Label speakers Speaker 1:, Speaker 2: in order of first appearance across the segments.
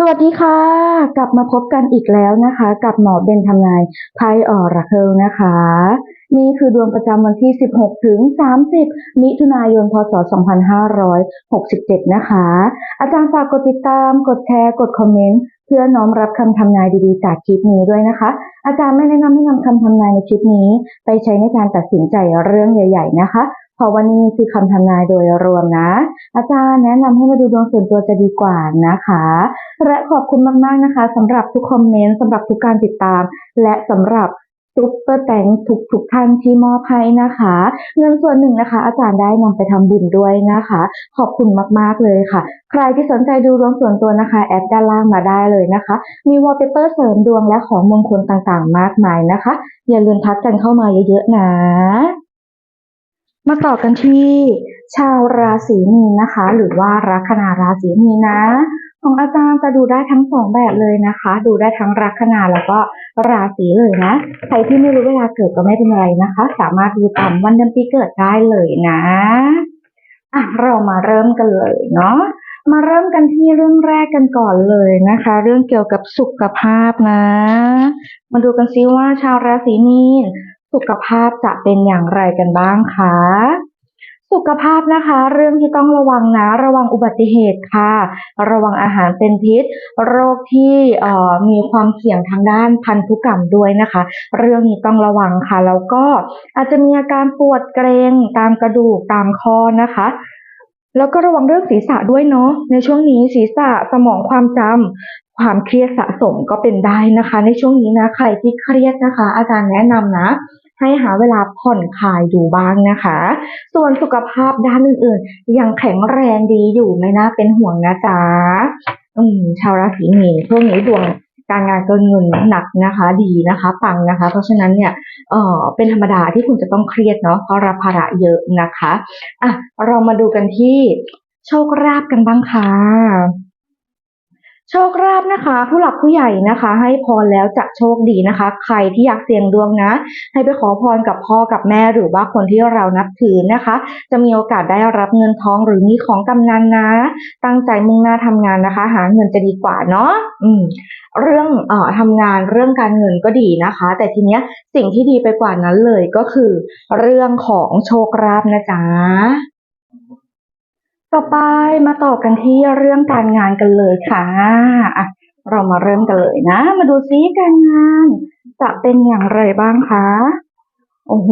Speaker 1: สวัสดีค่ะ กลับมาพบกันอีกแล้วนะคะ กับหมอเบนทำนายไพ่ออราเคิลนะคะ นี่คือดวงประจำวันที่ 16 ถึง 30 มิถุนายน พศ 2567 นะคะ อาจารย์ฝากกดติดตาม กดแชร์ กดคอมเมนต์ เพื่อน้อมรับคำทำนายดีๆ จากคลิปนี้ด้วยนะคะ อาจารย์ไม่แนะนำให้นำคำทำนายในคลิปนี้ ไปใช้ในการตัดสินใจเรื่องใหญ่ ๆ นะคะ เพราะว่านี่คือคำทำนายโดยรวมนะ อาจารย์แนะนำให้มาดูดวงส่วนตัวจะดีกว่านะคะ และขอบคุณมากๆนะคะสำหรับทุกคอมเมนต์สำหรับทุกการติดตาม และสำหรับซุปเปอร์แตงทุกทุกท่านที่มอบให้นะคะ เงินส่วนหนึ่งนะคะ อาจารย์ได้นำไปทำบุญด้วยนะคะ ขอบคุณมากๆเลยค่ะ ใครที่สนใจดูดวงส่วนตัวนะคะ แอดด้านล่างมาได้เลยนะคะ มีวอลเปเปอร์เสริมดวงและของมงคลต่างๆ มากมายนะคะ อย่าลืมทักกันเข้ามาเยอะๆนะ มาต่อกันที่ ชาวราศีมีนนะคะ หรือว่าลัคนาราศีมีนนะ ของอาจารย์จะดูได้ทั้งสองแบบเลยนะคะ ดูได้ทั้งลัคนาแล้วก็ราศีเลยนะ ใครที่ไม่รู้เวลาเกิดก็ไม่เป็นไรนะคะ สามารถดูตามวันเดือนปีเกิดได้เลยนะอะเรามาเริ่มกันเลยเนาะมาเริ่มกันที่เรื่องแรกกันก่อนเลยนะคะ เรื่องเกี่ยวกับสุขภาพนะ มาดูกันซิว่าชาวราศีมีน สุขภาพจะเป็นอย่างไรกันบ้างคะ สุขภาพนะคะ เรื่องที่ต้องระวังนะ ระวังอุบัติเหตุค่ะ ระวังอาหารเป็นพิษ โรคที่มีความเสี่ยงทางด้านพันธุกรรมด้วยนะคะ เรื่องนี้ต้องระวังค่ะ แล้วก็อาจจะมีอาการปวดเกร็งตามกระดูกตามคอนะคะแล้วก็ระวังเรื่องศีรษะด้วยเนาะในช่วงนี้ศีรษะสมองความจำ ความเครียดสะสมก็เป็นได้นะคะ ในช่วงนี้นะใครที่เครียดนะคะ อาจารย์แนะนำนะ ให้หาเวลาผ่อนคลายดูบ้างนะคะ ส่วนสุขภาพด้านอื่นๆ ยังแข็งแรงดีอยู่ไม่น่าเป็นห่วงนะจ๊ะอืมชาวราศีมีนช่วงนี้ดวงการงานการเงินหนักนะคะ ดีนะคะปังนะคะ เพราะฉะนั้นเนี่ยเออเป็นธรรมดาที่คุณจะต้องเครียดเนาะเพราะรับภาระเยอะนะคะอะเรามาดูกันที่โชคลาภกันบ้างค่ะ โชคลาภนะคะ ผู้หลักผู้ใหญ่นะคะ ให้พรแล้วจะโชคดีนะคะ ใครที่อยากเสี่ยงดวงนะ ให้ไปขอพรกับพ่อกับแม่หรือว่าคนที่เรานับถือนะคะ จะมีโอกาสได้รับเงินทองหรือมีของกำนันนะ ตั้งใจมุ่งหน้าทำงานนะคะ หาเงินจะดีกว่าเนาะอืมเรื่องเอ่อทำงานเรื่องการเงินก็ดีนะคะ แต่ทีเนี้ยสิ่งที่ดีไปกว่านั้นเลยก็คือ เรื่องของโชคลาภนะจ๊ะ ต่อไปมาต่อกันที่เรื่องการงานกันเลยค่ะอะ เรามาเริ่มกันเลยนะ มาดูซิการงาน จะเป็นอย่างไรบ้างคะ โอ้โห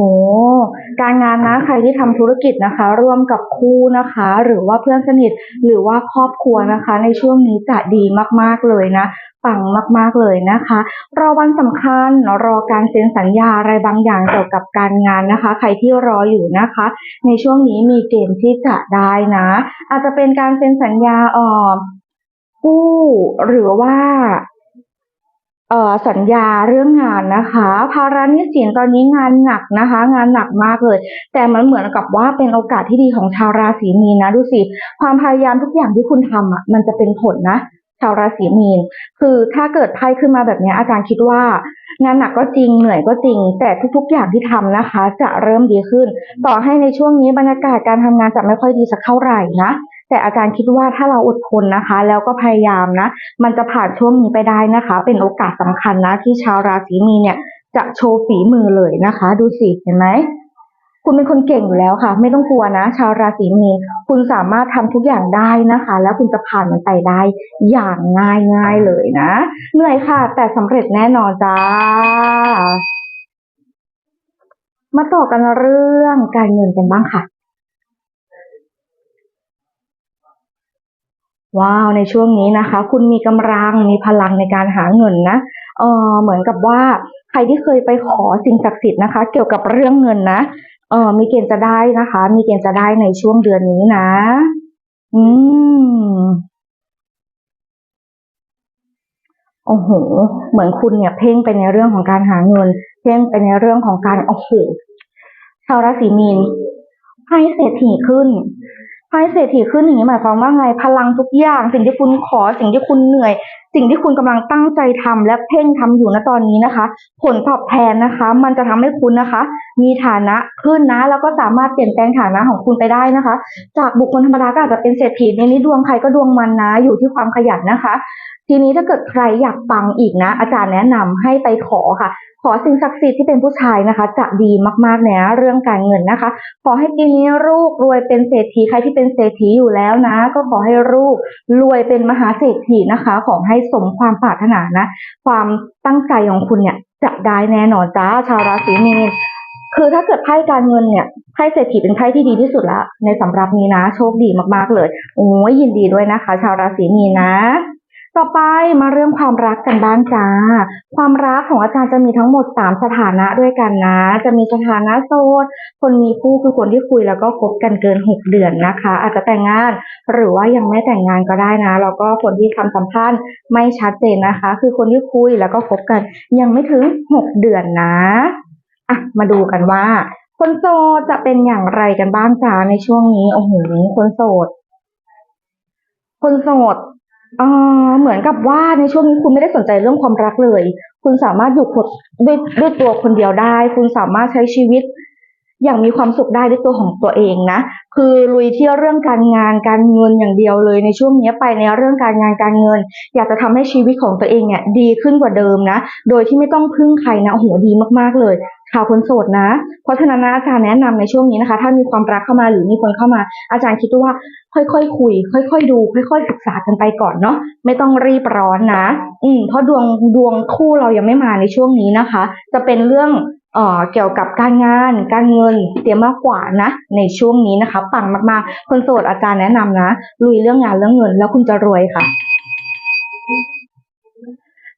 Speaker 1: การงานนะใครที่ทำธุรกิจนะคะ ร่วมกับคู่นะคะ หรือว่าเพื่อนสนิทหรือว่าครอบครัวนะคะ ในช่วงนี้จะดีมากๆเลยนะปังมากๆเลยนะคะ รอวันสำคัญรอการเซ็นสัญญาอะไรบางอย่างเกี่ยวกับการงานนะคะ ใครที่รออยู่นะคะ ในช่วงนี้มีเกณฑ์ที่จะได้นะ อาจจะเป็นการเซ็นสัญญาอ่อกู้หรือว่า สัญญาเรื่องงานนะคะ ภาระนี้สินตอนนี้งานหนักนะคะ งานหนักมากเลย แต่มันเหมือนกับว่าเป็นโอกาสที่ดีของชาวราศีมีนนะดูสิความพยายามทุกอย่างที่คุณทำอะมันจะเป็นผลนะชาวราศีมีน คือถ้าเกิดไพ่ขึ้นมาแบบนี้อาจารย์คิดว่า งานหนักก็จริงเหนื่อยก็จริง แต่ทุกๆอย่างที่ทำนะคะ จะเริ่มดีขึ้น ต่อให้ในช่วงนี้บรรยากาศการทำงานจะไม่ค่อยดีสักเท่าไหร่นะ แต่อาจารย์คิดว่าถ้าเราอดทนนะคะ แล้วก็พยายามนะ มันจะผ่านช่วงนี้ไปได้นะคะ เป็นโอกาสสำคัญนะ ที่ชาวราศีมีเนี่ยจะโชว์ฝีมือเลยนะคะ ดูสิเห็นไหมคุณเป็นคนเก่งอยู่แล้วค่ะ ไม่ต้องกลัวนะ ชาวราศีมีนคุณสามารถทำทุกอย่างได้นะคะ แล้วคุณจะผ่านมันไปได้อย่างง่ายง่ายเลยนะเหนื่อยค่ะ แต่สำเร็จแน่นอนจ้า มาต่อกันเรื่องการเงินกันบ้างค่ะ ว้าวในช่วงนี้นะคะ คุณมีกำลังมีพลังในการหาเงินนะเออเหมือนกับว่าใครที่เคยไปขอสิ่งศักดิ์สิทธิ์นะคะ เกี่ยวกับเรื่องเงินนะเออมีเกณฑ์จะได้นะคะ มีเกณฑ์จะได้ในช่วงเดือนนี้นะ อืมโอ้โห เหมือนคุณเนี่ยเพ่งไปในเรื่องของการหาเงิน เพ่งไปในเรื่องของการโอ้โหชาวราศีมีนไพ่เศรษฐีขึ้น ไพ่เศรษฐีขึ้นอย่างนี้หมายความว่าไงพลังทุกอย่าง สิ่งที่คุณขอสิ่งที่คุณเหนื่อย สิ่งที่คุณกำลังตั้งใจทำและเพ่งทำอยู่ณตอนนี้นะคะ ผลตอบแทนนะคะ มันจะทำให้คุณนะคะ มีฐานะขึ้นนะ แล้วก็สามารถเปลี่ยนแปลงฐานะของคุณไปได้นะคะ จากบุคคลธรรมดาก็อาจจะเป็นเศรษฐีในนี้ดวงใครก็ดวงมันนะอยู่ที่ความขยันนะคะ ทีนี้ถ้าเกิดใครอยากปังอีกนะ อาจารย์แนะนำให้ไปขอค่ะ ขอสิ่งศักดิ์สิทธิ์ที่เป็นผู้ชายนะคะ จะดีมากๆเนี่ยเรื่องการเงินนะคะ ขอให้ปีนี้ลูกรวยเป็นเศรษฐีใครที่เป็นเศรษฐีอยู่แล้วนะ ก็ขอให้ลูกรวยเป็นมหาเศรษฐีนะคะ ขอให้สมความปรารถนานะ ความตั้งใจของคุณเนี่ยจะได้แน่นอนจ้าชาวราศีมีนคือถ้าเกิดไพ่การเงินเนี่ยไพ่เศรษฐีเป็นไพ่ที่ดีที่สุดละในสำหรับนี้นะ โชคดีมากๆเลย โอ้ยยินดีด้วยนะคะ ชาวราศีมีนนะ ต่อไปมาเรื่องความรักกันบ้างจ้า ความรักของอาจารย์จะมีทั้งหมดสามสถานะด้วยกันนะ จะมีสถานะโสด คนมีคู่คือคนที่คุยแล้วก็คบกันเกินหกเดือนนะคะ อาจจะแต่งงานหรือว่ายังไม่แต่งงานก็ได้นะ แล้วก็คนที่ความสัมพันธ์ไม่ชัดเจนนะคะ คือคนที่คุยแล้วก็คบกัน ยังไม่ถึงหกเดือนนะอะมาดูกันว่า คนโสดจะเป็นอย่างไรกันบ้างจ้าในช่วงนี้โอ้โหคนโสด คนโสด เอ่อเหมือนกับว่าในช่วงนี้คุณไม่ได้สนใจเรื่องความรักเลย คุณสามารถอยู่คนด้วยด้วยตัวคนเดียวได้ คุณสามารถใช้ชีวิต อย่างมีความสุขได้ด้วยตัวของตัวเองนะ คือลุยเที่ยวเรื่องการงานการเงินอย่างเดียวเลย ในช่วงนี้ไปในเรื่องการงานการเงิน อยากจะทำให้ชีวิตของตัวเองเนี่ยดีขึ้นกว่าเดิมนะ โดยที่ไม่ต้องพึ่งใครนะโอ้โหดีมากๆเลย ข่าวคนโสดนะ เพราะฉะนั้นนะอาจารย์แนะนำในช่วงนี้นะคะ ถ้ามีความรักเข้ามาหรือมีคนเข้ามา อาจารย์คิดว่าค่อยๆคุย ค่อย ๆ ดู ค่อย ๆ ศึกษากันไปก่อนเนาะไม่ต้องรีบร้อนนะ อืมเพราะดวงดวงคู่เรายังไม่มาในช่วงนี้นะคะ จะเป็นเรื่องเอ่อเกี่ยวกับการงาน การเงินเตรียมมากกว่านะ ในช่วงนี้นะคะปังมากๆ คนโสดอาจารย์แนะนำนะลุยเรื่องงานเรื่องเงิน แล้วคุณจะรวยค่ะ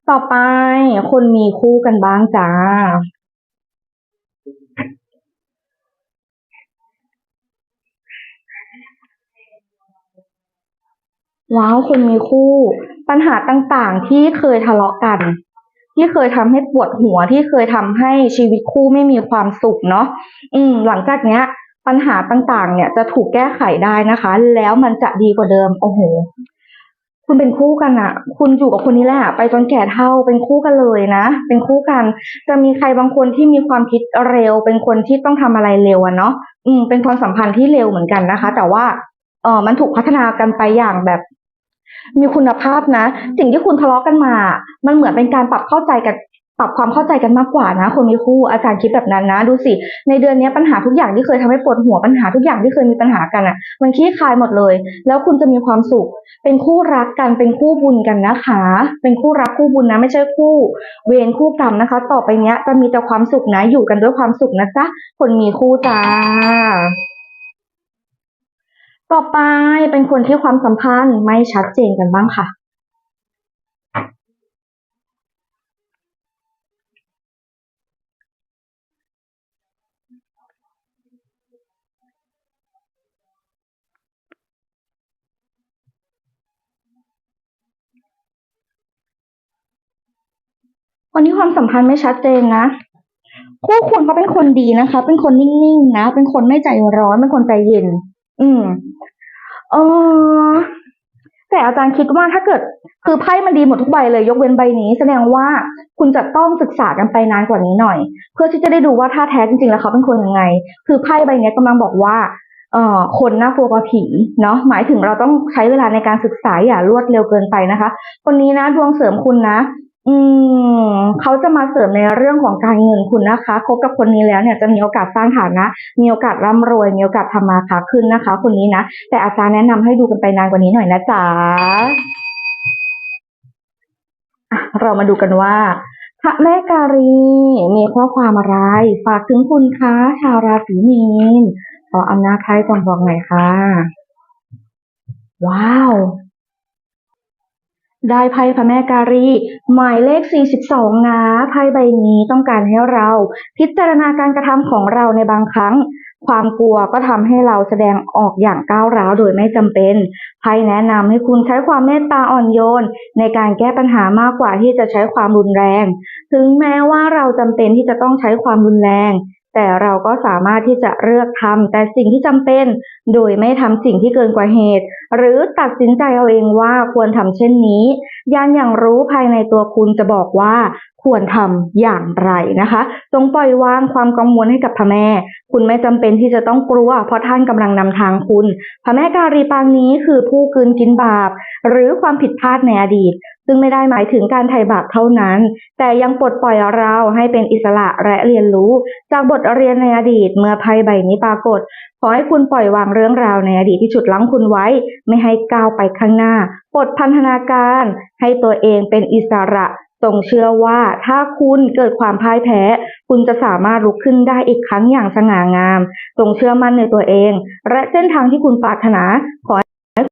Speaker 1: ต่อไปคนมีคู่กันบ้างจ้า ว้าวคนมีคู่ ปัญหาต่างๆที่เคยทะเลาะกัน ที่เคยทำให้ปวดหัวที่เคยทำให้ชีวิตคู่ไม่มีความสุขเนาะอืม หลังจากเนี้ย ปัญหาต่างๆ เนี่ยจะถูกแก้ไขได้นะคะ แล้วมันจะดีกว่าเดิมโอ้โหคุณเป็นคู่กันอะคุณอยู่กับคนนี้แหละไปจนแก่เฒ่าเป็นคู่กันเลยนะ เป็นคู่กัน จะมีใครบางคนที่มีความคิดเร็ว เป็นคนที่ต้องทำอะไรเร็วอะเนาะอืมเป็นความสัมพันธ์ที่เร็วเหมือนกันนะคะ แต่ว่าเออมันถูกพัฒนากันไปอย่างแบบ มีคุณภาพนะ สิ่งที่คุณทะเลาะกันมา มันเหมือนเป็นการปรับเข้าใจกันปรับความเข้าใจกันมากกว่านะ คนมีคู่อาจารย์คิดแบบนั้นนะ ดูสิในเดือนนี้ปัญหาทุกอย่างที่เคยทำให้ปวดหัวปัญหาทุกอย่างที่เคยมีปัญหากันอะ่ะ มันคลี่คลายหมดเลย แล้วคุณจะมีความสุข เป็นคู่รักกันเป็นคู่บุญกันนะคะ เป็นคู่รักคู่บุญนะ ไม่ใช่คู่ เวรคู่กรรมนะคะ ต่อไปเนี้ยจะมีแต่ความสุขนะอยู่กันด้วยความสุขนะจ๊ะคนมีคู่จ้า ต่อไปเป็นคนที่ความสัมพันธ์ไม่ชัดเจนกันบ้างค่ะ คนที่ความสัมพันธ์ไม่ชัดเจนนะคู่คุณเขาเป็นคนดีนะคะ เป็นคนนิ่งๆนะ เป็นคนไม่ใจร้อน เป็นคนใจเย็น อืม เออแต่อาจารย์คิดว่าถ้าเกิด คือไพ่มันดีหมดทุกใบเลยยกเว้นใบนี้ แสดงว่าคุณจะต้องศึกษากันไปนานกว่านี้หน่อย เพื่อที่จะได้ดูว่าท่าแท้จริงๆ แล้วเขาเป็นคนยังไง คือไพ่ใบนี้ยกำลังบอกว่าเอ่อคนน่ากลัวกว่าผีเนาะหมายถึงเราต้องใช้เวลาในการศึกษาอย่ารวดเร็วเกินไปนะคะ คนนี้นะดวงเสริมคุณนะ อืมเขาจะมาเสริมในเรื่องของการเงินคุณนะคะคบกับคนนี้แล้วเนี่ยจะมีโอกาสสร้างฐานะ มีโอกาสร่ำรวย มีโอกาสทำมาค้าขึ้นนะคะ คนนี้นะ แต่อาจารย์แนะนำให้ดูกันไปนานกว่านี้หน่อยนะจ๊ะเรามาดูกันว่าพระแม่การีมีข้อความอะไร ฝากถึงคุณคะชาวราศีมีนขออำนาจไพ่จงบอกหน่อยค่ะ ว้าว ได้ไพ่พระแม่การี หมายเลข 42 นะไพ่ใบนี้ต้องการให้เรา พิจารณาการกระทำของเราในบางครั้ง ความกลัวก็ทำให้เราแสดงออกอย่างก้าวร้าวโดยไม่จำเป็นไพ่แนะนำให้คุณใช้ความเมตตาอ่อนโยน ในการแก้ปัญหามากกว่าที่จะใช้ความรุนแรง ถึงแม้ว่าเราจำเป็นที่จะต้องใช้ความรุนแรง แต่เราก็สามารถที่จะเลือกทำแต่สิ่งที่จำเป็น โดยไม่ทำสิ่งที่เกินกว่าเหตุ หรือตัดสินใจเอาเองว่าควรทำเช่นนี้ยานอย่างรู้ภายในตัวคุณจะบอกว่า ควรทำอย่างไรนะคะ จงปล่อยวางความกังวลให้กับพระแม่ คุณไม่จำเป็นที่จะต้องกลัว เพราะท่านกำลังนำทางคุณ พระแม่การีปางนี้คือผู้กืนกินบาป หรือความผิดพลาดในอดีต ซึ่งไม่ได้หมายถึงการไถ่บาปเท่านั้น แต่ยังปลดปล่อยเราให้เป็นอิสระและเรียนรู้ จากบทเรียนในอดีต เมื่อไพ่ใบนี้ปรากฏขอให้คุณปล่อยวางเรื่องราวในอดีตที่ฉุดลั้งคุณไว้ ไม่ให้ก้าวไปข้างหน้า ปลดพันธนาการ ให้ตัวเองเป็นอิสระ ทรงเชื่อว่าถ้าคุณเกิดความพ่ายแพ้ คุณจะสามารถลุกขึ้นได้อีกครั้งอย่างสง่างามทรงเชื่อมั่นในตัวเอง และเส้นทางที่คุณปรารถนาขอ